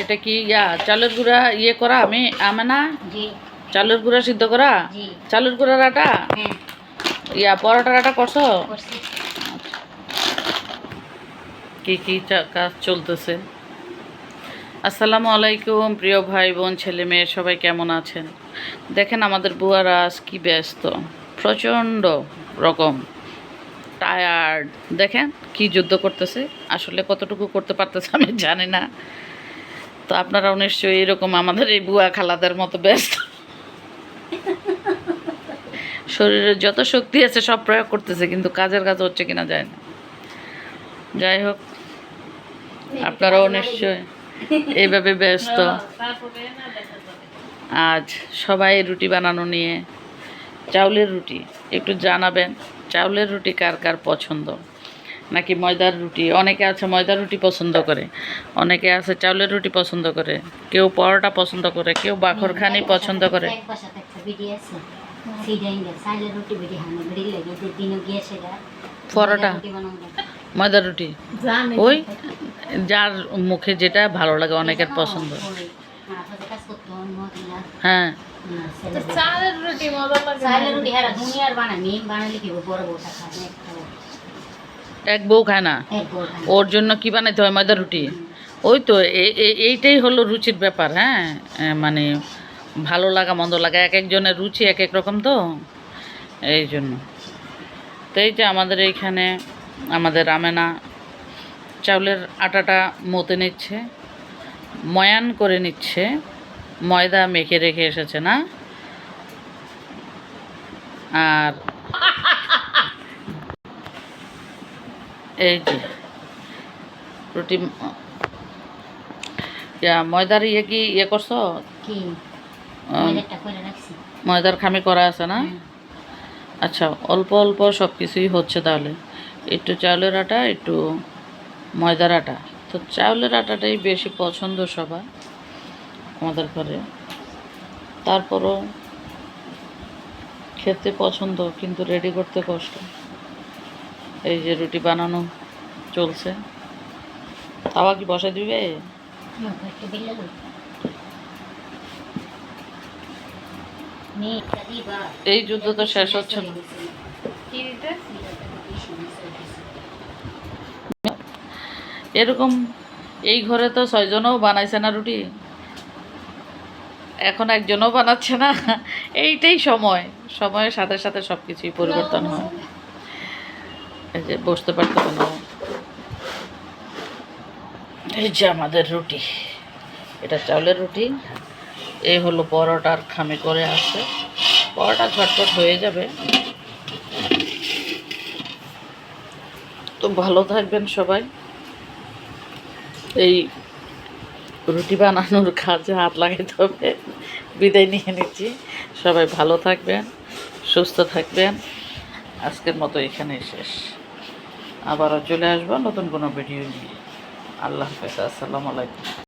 এটা কি ইয়া চালের গুঁড়া ইয়ে করা আমি আমেনা? চালের গুঁড়া সিদ্ধ করা? চালের গুঁড়ার আটা হ্যাঁ। ইয়া পরোটার আটা করছ? কি কি কাজ চলতেছে? আসসালামু আলাইকুম প্রিয় ভাই বোন ছেলে মেয়ে সবাই কেমন আছেন? দেখেন আমাদের বুয়ারা আজ কি ব্যস্ত। প্রচণ্ড রকম। টায়ার্ড। দেখেন কি যুদ্ধ করতেছে। আসলে কতটুকু করতে পারতেছে আমি জানি না। তো আপনারাও নিশ্চয়ই এরকম আমাদের এই বুয়া খালাদের মতো ব্যস্ত। শরীরে যত শক্তি আছে সব প্রয়োগ করতেছে, কিন্তু কাজের কাজ হচ্ছে কিনা যায় না। যাই হোক, আপনারাও নিশ্চয় এইভাবে ব্যস্ত। আজ সবাই রুটি বানানো নিয়ে, চাউলের রুটি, একটু জানাবেন, চাউলের রুটি কার কার পছন্দ? নাকি ময়দার রুটি? অনেকে আছে ময়দার রুটি পছন্দ করে অনেকে আছে চাউলের রুটি পছন্দ করে কেউ পরোটা পছন্দ করে কেউ বাখরখানি পছন্দ করে। পরোটা? ময়দার রুটি ওই? যার মুখে যেটা ভালো লাগে অনেকের পছন্দ। হ্যাঁ করতে হয়। হ্যাঁ চালের রুটি মজা লাগে। চালের রুটি হারা দুনিয়ার বানানি বানালে কি বড় খাবে এক বউ খায় না। ওর জন্য কি বানাইতে হয়? ময়দা রুটি। ওই তো এইটাই হলো রুচির ব্যাপার হ্যাঁ? মানে ভালো লাগা মন্দ লাগা এক একজনের রুচি এক এক রকম তো? এই জন্য। তো এই যে আমাদের এইখানে আমাদের রামেনা চাউলের আটাটা মতে নিচ্ছে ময়ান করে নিচ্ছে ময়দা মেখে রেখে এসেছে না? আর এই যে রুটি ইয়া ময়দার ইয়ে কি ইয়ে করছ? ময়দার খামি করা আছে না? আচ্ছা অল্প অল্প সব কিছুই হচ্ছে তাহলে। একটু চাউলের আটা একটু ময়দার আটা। তো চাউলের আটাটাই বেশি পছন্দ সবার আমাদের ঘরে। তারপরও খেতে পছন্দ কিন্তু রেডি করতে কষ্ট। এই যে রুটি বানানো চলছে। তাওয়া কি বসে দিবে। এই যুদ্ধ তো শেষ হচ্ছে না। এরকম এই ঘরে তো ছয়জনও বানাইছে না রুটি। এখন একজনও বানাচ্ছে না। এইটাই সময়। সময়ের সাথে সাথে সব কিছুই পরিবর্তন হয়। এই যে বসতে পারতো না। এই যে আমাদের রুটি, এটা চাউলের রুটি, এই হলো পরোটার খামে করে আছে। পরোটা ঝটপট হয়ে যাবে। তো ভালো থাকবেন সবাই। এই রুটি বানানোর কাজে হাত লাগাইতে হবে। বিদায় নিয়ে নিচ্ছি। সবাই ভালো থাকবেন, সুস্থ থাকবেন। আজকের মতো এখানেই শেষ। আবারও চলে আসব নতুন কোনো ভিডিও নিয়ে। আল্লাহ হাফেজ আসসালামু আলাইকুম।